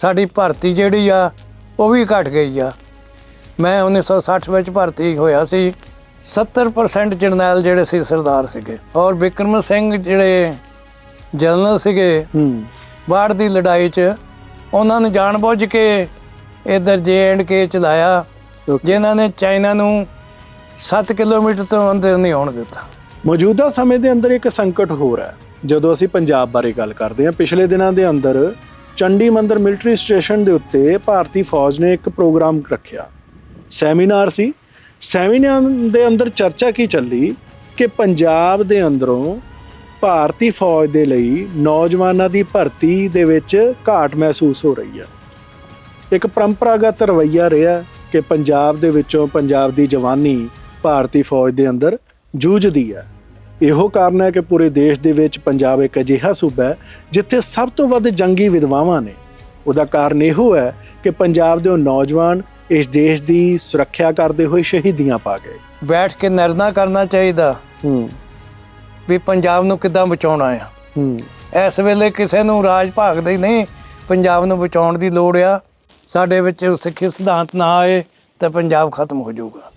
ਸਾਡੀ ਭਰਤੀ ਜਿਹੜੀ ਆ ਉਹ ਵੀ ਘਟ ਗਈ ਆ। ਮੈਂ 1960 ਵਿੱਚ ਭਰਤੀ ਹੋਇਆ ਸੀ। 70% ਜਰਨੈਲ ਜਿਹੜੇ ਸੀ ਸਰਦਾਰ ਸੀਗੇ। ਔਰ ਵਿਕਰਮ ਸਿੰਘ ਜਿਹੜੇ ਜਨਰਲ ਸੀਗੇ ਬਾੜ ਦੀ ਲੜਾਈ 'ਚ ਉਹਨਾਂ ਨੇ ਜਾਣਬੁੱਝ ਕੇ ਇਧਰ ਜੇ ਐਂਡ ਕੇ ਚਲਾਇਆ. ਜਿਨ੍ਹਾਂ ਨੇ ਚਾਈਨਾ ਨੂੰ 7 ਕਿਲੋਮੀਟਰ ਤੋਂ ਅੰਦਰ ਨਹੀਂ ਆਉਣ ਦਿੱਤਾ। ਮੌਜੂਦਾ ਸਮੇਂ ਦੇ ਅੰਦਰ ਇੱਕ ਸੰਕਟ ਹੈ। ਜਦੋਂ ਅਸੀਂ ਪੰਜਾਬ ਬਾਰੇ ਗੱਲ ਕਰਦੇ ਹਾਂ ਪਿਛਲੇ ਦਿਨਾਂ ਦੇ ਅੰਦਰ ਚੰਡੀ ਮੰਦਰ ਮਿਲਟਰੀ ਸਟੇਸ਼ਨ ਦੇ ਉੱਤੇ ਭਾਰਤੀ ਫੌਜ ਨੇ ਇੱਕ ਪ੍ਰੋਗਰਾਮ ਰੱਖਿਆ। ਸੈਮੀਨਾਰ ਸੀ। ਸੈਮੀਨਾਰ ਦੇ ਅੰਦਰ ਚਰਚਾ ਕੀ ਚੱਲੀ? ਕਿ ਪੰਜਾਬ ਦੇ ਅੰਦਰੋਂ ਭਾਰਤੀ ਫੌਜ ਦੇ ਲਈ ਨੌਜਵਾਨਾਂ ਦੀ ਭਰਤੀ ਦੇ ਵਿੱਚ ਘਾਟ ਮਹਿਸੂਸ ਹੋ ਰਹੀ ਹੈ। ਇੱਕ ਪਰੰਪਰਾਗਤ ਰਵੱਈਆ ਰਿਹਾ ਕਿ ਪੰਜਾਬ ਦੇ ਵਿੱਚੋਂ ਪੰਜਾਬ ਦੀ ਜਵਾਨੀ ਭਾਰਤੀ ਫੌਜ ਦੇ ਅੰਦਰ ਜੂਝਦੀ ਹੈ। ਇਹੋ ਕਾਰਨ ਹੈ ਕਿ ਪੂਰੇ ਦੇਸ਼ ਦੇ ਵਿੱਚ ਪੰਜਾਬ ਇੱਕ ਅਜਿਹਾ ਸੂਬਾ ਹੈ ਜਿੱਥੇ ਸਭ ਤੋਂ ਵੱਧ ਜੰਗੀ ਵਿਧਵਾਵਾਂ ਨੇ। ਉਹਦਾ ਕਾਰਨ ਇਹੋ ਹੈ ਕਿ ਪੰਜਾਬ ਦੇ ਉਹ ਨੌਜਵਾਨ ਇਸ ਦੇਸ਼ ਦੀ ਸੁਰੱਖਿਆ ਕਰਦੇ ਹੋਏ ਸ਼ਹੀਦੀਆਂ ਪਾ ਗਏ। ਬੈਠ ਕੇ ਨਿਰਣਾ ਕਰਨਾ ਚਾਹੀਦਾ। ਹੂੰ। ਵੀ ਪੰਜਾਬ ਨੂੰ ਕਿੱਦਾਂ ਬਚਾਉਣਾ ਆ। ਹੂੰ। ਇਸ ਵੇਲੇ ਕਿਸੇ ਨੂੰ ਰਾਜ ਭਾਗਦੇ ਹੀ ਨਹੀਂ ਪੰਜਾਬ ਨੂੰ ਬਚਾਉਣ ਦੀ ਲੋੜ ਆ। ਸਾਡੇ ਵਿੱਚ ਸਿੱਖੀ ਸਿਧਾਂਤ ਨਾ ਆਏ ਤਾਂ ਪੰਜਾਬ ਖਤਮ ਹੋ ਜਾਊਗਾ।